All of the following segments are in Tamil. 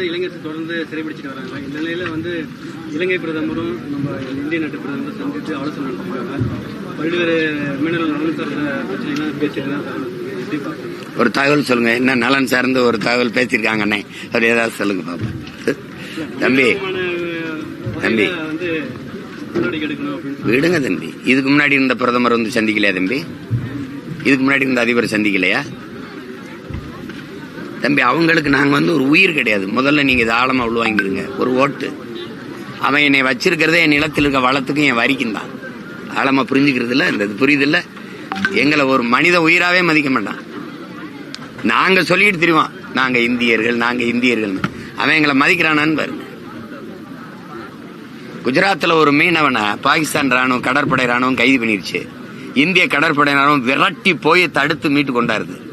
வந்து இளைஞர்கள் தொடர்ந்து சிறைபிடிச்சிட்டு வராங்க. இந்த நிலையில வந்து இலங்கை பிரதமரும் நம்ம இந்திய நாட்டு பிரதமரும் சந்தித்து ஆலோசனை நடத்திருக்காங்க. பல்வேறு மீனவர்கள் நலன் சார்ந்த பிரச்சனைலாம் பேசிட்டு தான் இருக்காங்க. ஒரு தகவல் சொல்லுங்க. என்ன நலன் சார்ந்து ஒரு தகவல் பேசியிருக்காங்க அண்ணே. அவர் ஏதாவது சொல்லுங்க பாப்பா தம்பி. தம்பி. விடுங்க தம்பி. இதுக்கு முன்னாடி இருந்த பிரதமர் வந்து சந்திக்கலையா தம்பி? இதுக்கு முன்னாடி இருந்த அதிபர் சந்திக்கலையா? தம்பி அவங்களுக்கு நாங்கள் வந்து ஒரு உயிர் கிடையாது. முதல்ல நீங்கள் இது ஆழமாக உள்வாங்கிருங்க ஒரு ஓட்டு. அவன் என்னை வச்சிருக்கிறதே என் நிலத்தில் இருக்க வளத்துக்கும் என் வரிக்கும் தான். ஆழமாக புரிஞ்சுக்கிறது இல்லை? இந்த இது எங்களை ஒரு மனித உயிராகவே மதிக்க மாட்டான். நாங்கள் சொல்லிட்டு தெரியுவோம் நாங்கள் இந்தியர்கள் நாங்கள் இந்தியர்கள். அவன் எங்களை மதிக்கிறானான்னு பாருங்க. குஜராத்தில் ஒரு மீனவனை பாகிஸ்தான் ராணுவம் கடற்படை ராணுவம் கைது பண்ணிருச்சு. இந்திய கடற்படை ராணுவம் விரட்டி போய் தடுத்து மீட்டு கொண்டாருது.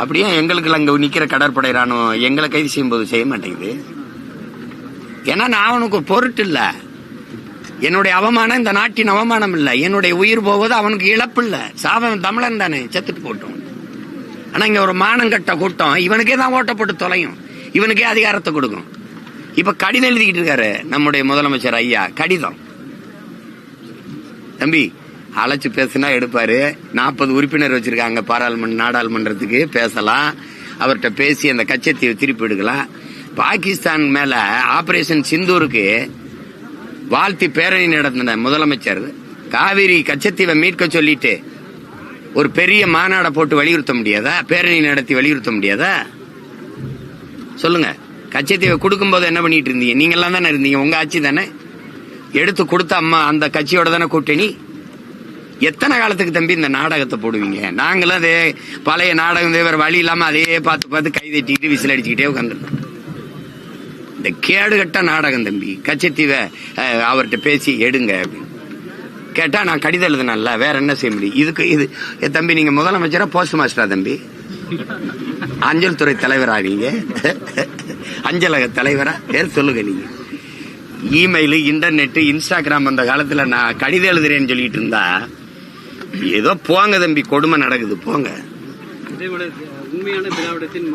அப்படியே எங்களுக்கு அங்க நிக்கிற கடற்படை ராணுவம் எங்களை கைது செய்யும்போது செய்ய மாட்டேங்குது. ஏன்னா நான் அவனுக்கு பொருட்டு இல்ல. என்னுடைய அவமானம் இந்த நாட்டின் அவமானம் இல்ல. என்னுடைய உயிர் போவது அவனுக்கு இழப்பு இல்ல. சாவன் தமிழன் தானே செத்துட்டு போட்டோம். ஆனா இங்க ஒரு மானங்கட்ட கூட்டம் இவனுக்கே தான் ஓட்டப்பட்டு தொலையும். இவனுக்கே அதிகாரத்தை கொடுக்கும். இப்ப கடிதம் எழுதிக்கிட்டு இருக்காரு நம்முடைய முதலமைச்சர் ஐயா கடிதம். தம்பி அழைச்சி பேசினா எடுப்பாரு. நாற்பது உறுப்பினர் வச்சிருக்காங்க பாராளுமன்ற நாடாளுமன்றத்துக்கு பேசலாம். அவர்கிட்ட பேசி அந்த கச்சத்தீவை திருப்பி எடுக்கலாம். பாகிஸ்தான் மேல ஆபரேஷன் சிந்தூருக்கு வாழ்த்தி பேரணி நடத்தின முதலமைச்சர் காவிரி கச்சத்தீவை மீட்க சொல்லிட்டு ஒரு பெரிய மாநாடை போட்டு வலியுறுத்த முடியாதா? பேரணி நடத்தி வலியுறுத்த முடியாதா? சொல்லுங்க. கச்சத்தீவை கொடுக்கும்போது என்ன பண்ணிட்டு இருந்தீங்க? நீங்க எல்லாம் தானே இருந்தீங்க. உங்க ஆட்சி தானே? எடுத்து கொடுத்த அம்மா அந்த கட்சியோட தானே கூட்டணி? எத்தனை காலத்துக்கு தம்பி இந்த நாடகத்தை போடுவீங்க? நாங்களும் அதே பழைய நாடகம் வேற வழி இல்லாம அதே பார்த்து பார்த்து கை தட்டிக்கிட்டு விசில் அடிச்சுக்கிட்டே உட்காந்துருக்கோம் இந்த கேடுகட்ட நாடகம் தம்பி கச்சத்தீவை அவர்கிட்ட பேசி எடுங்க அப்படின்னு. கேட்டா நான் கடிதம் எழுதுனேன்ல வேற என்ன செய்ய முடியும்? இதுக்கு இது தம்பி நீங்க முதலமைச்சரா போஸ்ட் மாஸ்டரா தம்பி? அஞ்சல் துறை தலைவரா நீங்க? அஞ்சலக தலைவரா? பேர் சொல்லுங்க நீங்க. இமெயில் இன்டர்நெட் இன்ஸ்டாகிராம் அந்த காலத்துல நான் கடிதம் எழுதுறேன்னு சொல்லிட்டு இருந்தா ஏதோ போங்க தம்பி கொடுமை நடக்குது போங்க. உண்மையான திராவிடத்தின்